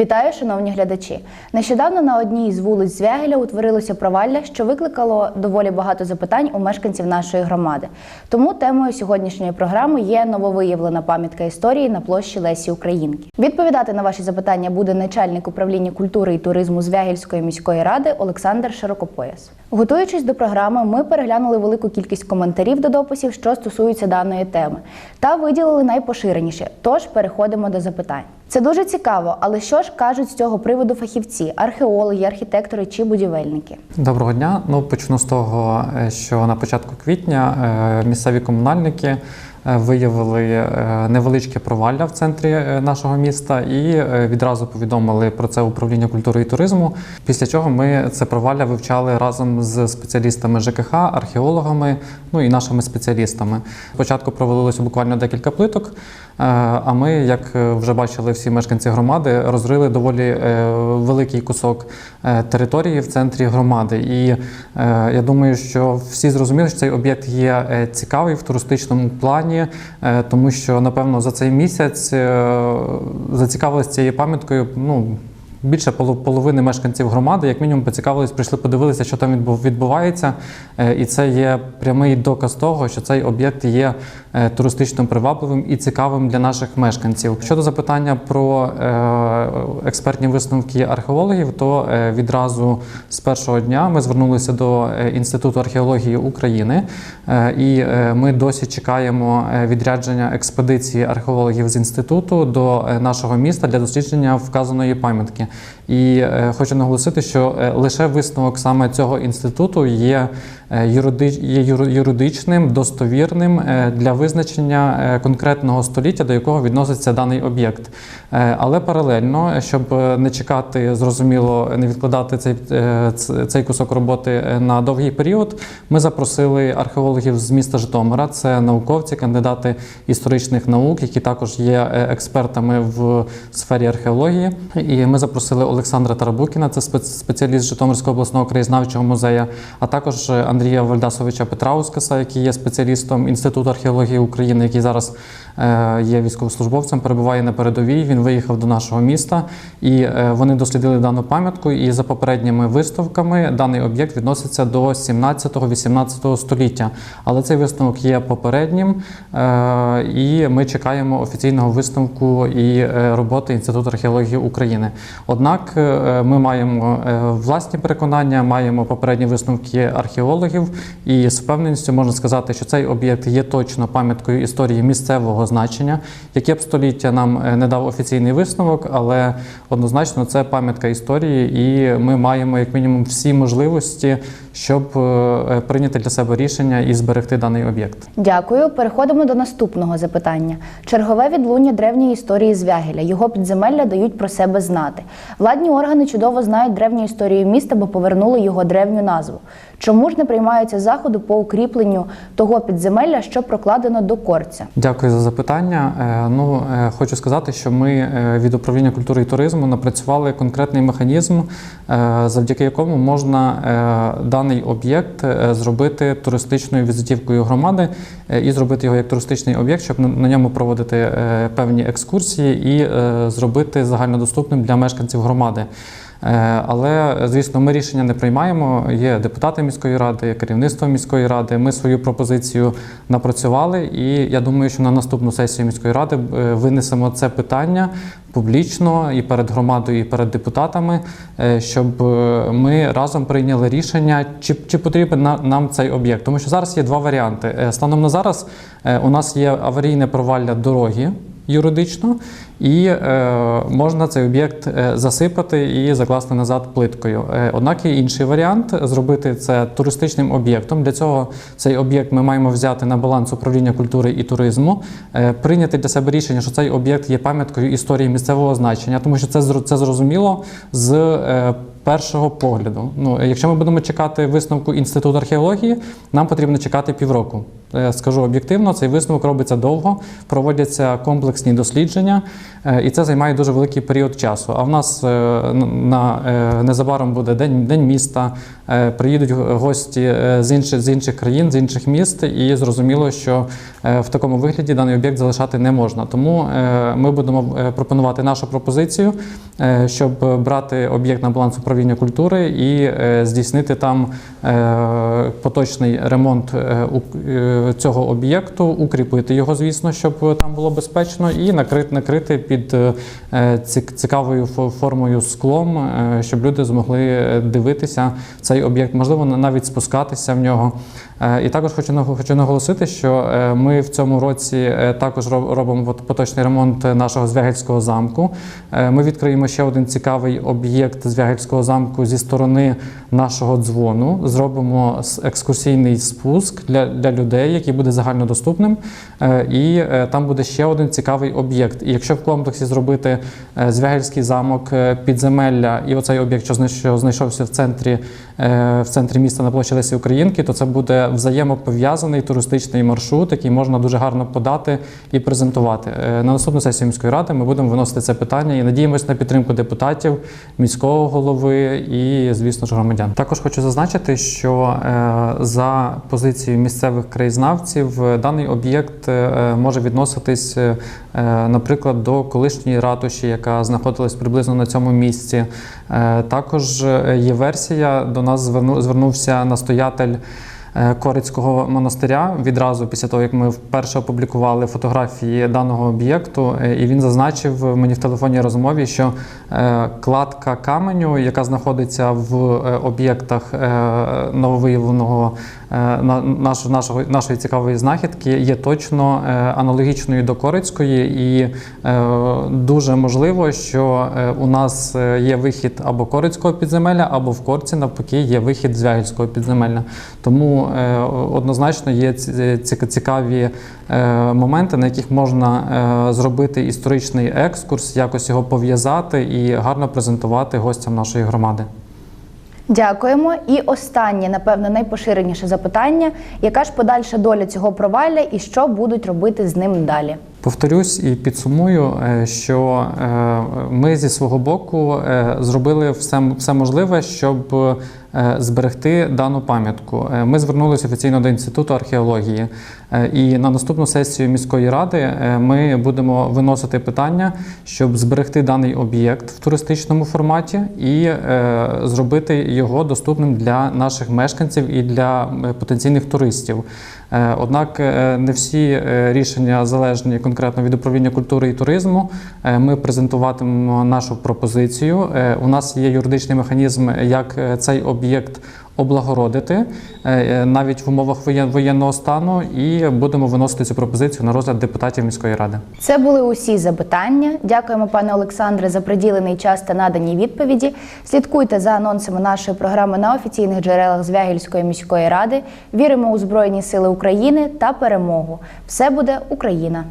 Вітаю, шановні глядачі. Нещодавно на одній із вулиць Звягеля утворилося провалля, що викликало доволі багато запитань у мешканців нашої громади. Тому темою сьогоднішньої програми є нововиявлена пам'ятка історії на площі Лесі Українки. Відповідати на ваші запитання буде начальник управління культури і туризму Звягельської міської ради Олександр Широкопояс. Готуючись до програми, ми переглянули велику кількість коментарів до дописів, що стосуються даної теми, та виділили найпоширеніше. Тож переходимо до запитань. Це дуже цікаво, але що ж кажуть з цього приводу фахівці, археологи, архітектори чи будівельники? Доброго дня. Ну почну з того, е, що на початку квітня е, місцеві комунальники виявили е, невеличке провалля в центрі е, нашого міста і е, відразу повідомили про це управління культури і туризму. Після чого ми це провалля вивчали разом з спеціалістами ЖКХ, археологами, ну і нашими спеціалістами. Спочатку провалилося буквально декілька плиток. е, А ми, як е, вже бачили всі мешканці громади, розрили доволі е, великий кусок е, території в центрі громади. І е, я думаю, що всі зрозуміли, що цей об'єкт є е, цікавий в туристичному плані, е, тому що напевно за цей місяць зацікавились зацікавилися цією пам'яткою. Ну Більше поло- половини мешканців громади, як мінімум, поцікавились, прийшли, подивилися, що там відбу- відбувається. Е, І це є прямий доказ того, що цей об'єкт є е, туристично привабливим і цікавим для наших мешканців. Щодо запитання про е, експертні висновки археологів, то е, відразу з першого дня ми звернулися до е, Інституту археології України, е, і е, ми досі чекаємо е, відрядження експедиції археологів з інституту до е, нашого міста для дослідження вказаної пам'ятки. І е, хочу наголосити, що е, лише висновок саме цього інституту є е, є юридичним, достовірним е, для визначення е, конкретного століття, до якого відноситься даний об'єкт. Е, Але паралельно, щоб е, не чекати, зрозуміло, не відкладати цей, е, цей кусок роботи е, на довгий період, ми запросили археологів з міста Житомира. Це науковці, кандидати історичних наук, які також є е, експертами в сфері археології. І ми запросили Олександра Тарабукіна, це спец- спеціаліст Житомирського обласного краєзнавчого музею, а також е, Андрія Вальдасовича Петраускаса, який є спеціалістом Інституту археології України, який зараз е, є військовослужбовцем, перебуває на передовій. Він виїхав до нашого міста, і е, вони дослідили дану пам'ятку. І за попередніми виставками даний об'єкт відноситься до 17-18 століття. Але цей висновок є попереднім, е, і ми чекаємо офіційного висновку і роботи Інституту археології України. Однак ми маємо власні переконання, маємо попередні висновки археологів, і з впевненістю можна сказати, що цей об'єкт є точно пам'яткою історії місцевого значення. Яке б століття нам е, не дав офіційний висновок, але однозначно це пам'ятка історії, і ми маємо як мінімум всі можливості, щоб е, прийняти для себе рішення і зберегти даний об'єкт. Дякую. Переходимо до наступного запитання. Чергове відлуння древньої історії Звягеля. Його підземелля дають про себе знати. Владні органи чудово знають древню історію міста, бо повернули його древню назву. Чому ж не приймаються заходи по укріпленню того підземелля, що прокладено до корця? Дякую за запитання. Е, Ну, е, хочу сказати, що ми е, від управління культури і туризму напрацювали конкретний механізм, е, завдяки якому можна е, даний об'єкт е, зробити туристичною візитівкою громади е, і зробити його як туристичний об'єкт, щоб на- ньому проводити е, певні екскурсії і зробити загальнодоступним для мешканців громади. Е, Але, звісно, ми рішення не приймаємо. Є депутати міської ради, є керівництво міської ради. Ми свою пропозицію напрацювали, і я думаю, що на наступну сесію міської ради е, винесемо це питання публічно і перед громадою, і перед депутатами, е, щоб ми разом прийняли рішення, чи, чи потрібен нам цей об'єкт. Тому що зараз є два варіанти. Станом на зараз у нас є аварійне провалля дороги юридично, і е, можна цей об'єкт е, засипати і закласти назад плиткою. Е, однак є інший варіант зробити це туристичним об'єктом. Для цього цей об'єкт ми маємо взяти на баланс управління культури і туризму, е, прийняти для себе рішення, що цей об'єкт є пам'яткою історії місцевого значення, тому що це це зрозуміло з. е, Першого погляду. Ну, якщо ми будемо чекати висновку інституту археології, нам потрібно чекати півроку. Е, скажу об'єктивно, цей висновок робиться довго, проводяться комплексні дослідження, е, і це займає дуже великий період часу. А в нас е, на незабаром буде день, день міста. Приїдуть гості з інших з інших країн, з інших міст, і зрозуміло, що в такому вигляді даний об'єкт залишати не можна. Тому ми будемо пропонувати нашу пропозицію, щоб брати об'єкт на баланс управління культури і здійснити там поточний ремонт у- цього об'єкту, укріпити його, звісно, щоб там було безпечно, і накрити, накрити під е, цік- цікавою формою склом, е, щоб люди змогли е, дивитися цей об'єкт, можливо, на- навіть спускатися в нього. Е, І також хочу хочу наголосити, що е, ми в цьому році е, також робимо от поточний ремонт нашого Звягельського замку. Ми відкриємо ще один цікавий об'єкт Звягельського замку зі сторони нашого дзвону. Зробимо екскурсійний спуск для, для людей, який буде загальнодоступним. І там буде ще один цікавий об'єкт. І якщо в комплексі зробити Звягельський замок, підземелля і оцей об'єкт, що знайш- знайшовся в центрі, в центрі міста на площі Лесі Українки, то це буде взаємопов'язаний туристичний маршрут, який можна дуже гарно подати і презентувати. Е, На наступну сесію міської ради ми будемо виносити це питання і надіємося на підтримку депутатів, міського голови і, звісно ж, громадян. Також хочу зазначити, що е, за позицією місцевих краєзнавців е, даний об'єкт може відноситись, наприклад, до колишньої ратуші, яка знаходилась приблизно на цьому місці. Також є версія. До нас зверну- звернувся настоятель. Е, Корицького монастиря відразу після того, як ми вперше опублікували фотографії даного об'єкту, е, і він зазначив мені в телефонній розмові, що е, кладка каменю, яка знаходиться в об'єктах нововиявленого на- нашого, нашої цікавої знахідки, є точно аналогічною до Корицької, і дуже можливо, що у нас є вихід або Корицького підземелля, або в Корці навпаки є вихід з Вягельського підземелля. Тому е, однозначно є ці- цікаві е, моменти, на яких можна е, зробити історичний екскурс, якось його пов'язати і гарно презентувати гостям нашої громади. Дякуємо. І останнє, напевно, найпоширеніше запитання: яка ж подальша доля цього провалля і що будуть робити з ним далі? Повторюсь і підсумую, е, що е, ми зі свого боку е, зробили все, все можливе, щоб зберегти дану пам'ятку. Ми звернулися офіційно до інституту археології, і на наступну сесію міської ради ми будемо виносити питання, щоб зберегти даний об'єкт в туристичному форматі і зробити його доступним для наших мешканців і для потенційних туристів. Однак не всі рішення залежні конкретно від управління культури і туризму. Е, Ми презентуватимемо нашу пропозицію. Е, У нас є юридичний механізм, як е, цей об'єкт облагородити навіть в умовах воєн- воєнного стану, і будемо виносити цю пропозицію на розгляд депутатів міської ради. Це були усі запитання. Дякуємо, пане Олександре, за приділений час та надані відповіді. Слідкуйте за анонсами нашої програми на офіційних джерелах Звягільської міської ради. Віримо у Збройні Сили України та перемогу. Все буде Україна!